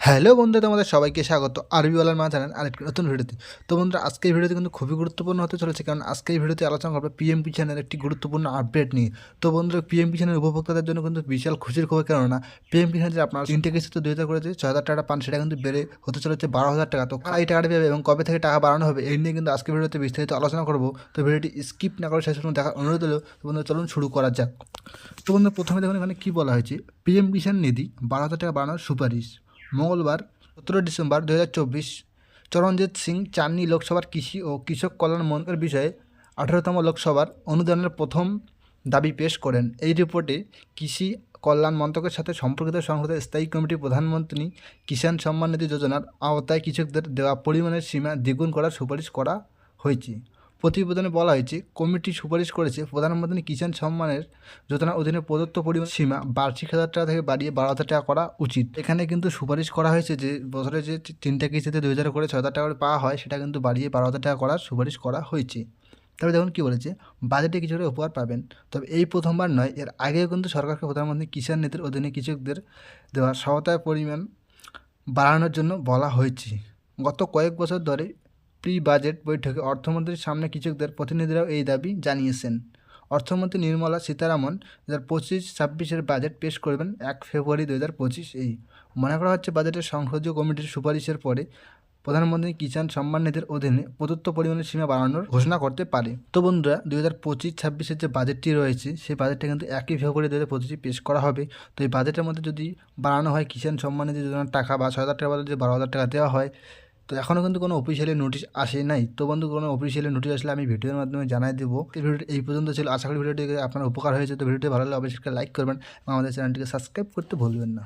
Hello বন্ধু, তোমাদের সবাইকে স্বাগত। আরবিওয়ালার মা জানেন, আরেকটি নতুন ভিডিওতে। তো বন্ধুরা, আজকের ভিডিওতে কিন্তু খুবই গুরুত্বপূর্ণ হতে চলেছে, কারণ আজকের ভিডিওতে আলোচনা করবে পিএম কিষানের একটি গুরুত্বপূর্ণ আপডেট নিয়ে। তো বন্ধুরা পিএম কিষানের উপভোক্তাদের জন্য কিন্তু বিশাল খুশির খবর, কেননা পিএম কিষান যে আপনার তিনটে কিস্তিতে দুই হাজার করেছে, ছয় হাজার টাকা পান, সেটা কিন্তু বেড়ে হতে চলেছে বারো হাজার টাকা। তো এই টাকাটা পাবে এবং কবে থেকে টাকা বাড়ানো হবে, এই নিয়ে কিন্তু আজকের ভিডিওতে বিস্তারিত আলোচনা করব। তো ভিডিওটি স্কিপ না করে শেষ পর্যন্ত দেখার অনুরোধ হলো তো বন্ধুরা, চলুন শুরু করা যাক। তো বন্ধু প্রথমে দেখুন এখানে কী বলা হয়েছে পিএম কিষাণ নিধি, বারো হাজার টাকা বাড়ানোর সুপারিশ। মঙ্গলবার, সতেরো ডিসেম্বর দু হাজার চব্বিশ, চরণজিৎ সিং চান্নি লোকসভার কৃষি ও কৃষক কল্যাণ মন্ত্রীর বিষয়ে আঠারোতম লোকসভার অনুদানের প্রথম দাবি পেশ করেন। এই রিপোর্টে কৃষি কল্যাণ মন্ত্রকের সাথে সম্পর্কিত সংসদের স্থায়ী কমিটি প্রধানমন্ত্রী কিষাণ সম্মান নিধি যোজনার আওতায় কৃষকদের দেওয়া পরিমাণের সীমা দ্বিগুণ করার সুপারিশ করা হয়েছে। প্রতিবেদনে বলা হয়েছে, কমিটি সুপারিশ করেছে প্রধানমন্ত্রী কিষাণ সম্মানের যোজনার অধীনে প্রদত্ত পরিমাণ সীমা বার্ষিক হাজার টাকা থেকে বাড়িয়ে বারো হাজার টাকা করা উচিত। এখানে কিন্তু সুপারিশ করা হয়েছে যে, বছরে যে তিনটা কিস্তিতে দুই হাজার করে, ছয় হাজার টাকা করে পাওয়া হয়, সেটা কিন্তু বাড়িয়ে বারো হাজার টাকা করার সুপারিশ করা হয়েছে। তবে দেখুন কী বলেছে, বাজেটে কিছু করে উপহার পাবেন। তবে এই প্রথমবার নয়, এর আগেও কিন্তু সরকারকে প্রধানমন্ত্রী কিষাণ নীতির অধীনে কৃষকদের দেওয়া সহায়তার পরিমাণ বাড়ানোর জন্য বলা হয়েছে। গত কয়েক বছর ধরে প্রি বাজেট বৈঠকে অর্থমন্ত্রীর সামনে কৃষকদের প্রতিনিধিরাও এই দাবি জানিয়েছেন। অর্থমন্ত্রী নির্মলা সীতারামন দু হাজার পঁচিশ ছাব্বিশের বাজেট পেশ করবেন এক ফেব্রুয়ারি দু হাজার পঁচিশ এই। মনে করা হচ্ছে বাজেটের সংসদীয় কমিটির সুপারিশের পরে প্রধানমন্ত্রী কিষাণ সম্মান নিধির অধীনে প্রদত্ত পরিমাণের সীমা বাড়ানোর ঘোষণা করতে পারে। তো বন্ধুরা দুই হাজার পঁচিশ ছাব্বিশের যে বাজেটটি রয়েছে, সেই বাজেটটা কিন্তু একই ফেব্রুয়ারি দু হাজার পঁচিশে পেশ করা হবে। তো এই বাজেটের মধ্যে যদি বাড়ানো হয় কিষাণ সম্মান নিধি যোজনার টাকা বা ছয় হাজার টাকা যে বারো হাজার টাকা দেওয়া হয় তো এখনও কিন্তু কোনো অফিসিয়ালি নোটিশ আসে নাই। তো বন্ধু, কোনো অফিসিয়ালি নোটিশ আসলে আমি ভিডিওর মাধ্যমে জানাই দেবো। ভিডিওটি এই পর্যন্ত ছিল। আশা করি ভিডিওটি আপনার উপকার হয়েছে। তো ভিডিওটি ভালো লাগলে অবশ্যই লাইক করবেন এবং আমাদের চ্যানেলটিকে সাবস্ক্রাইব করতে ভুলবেন না।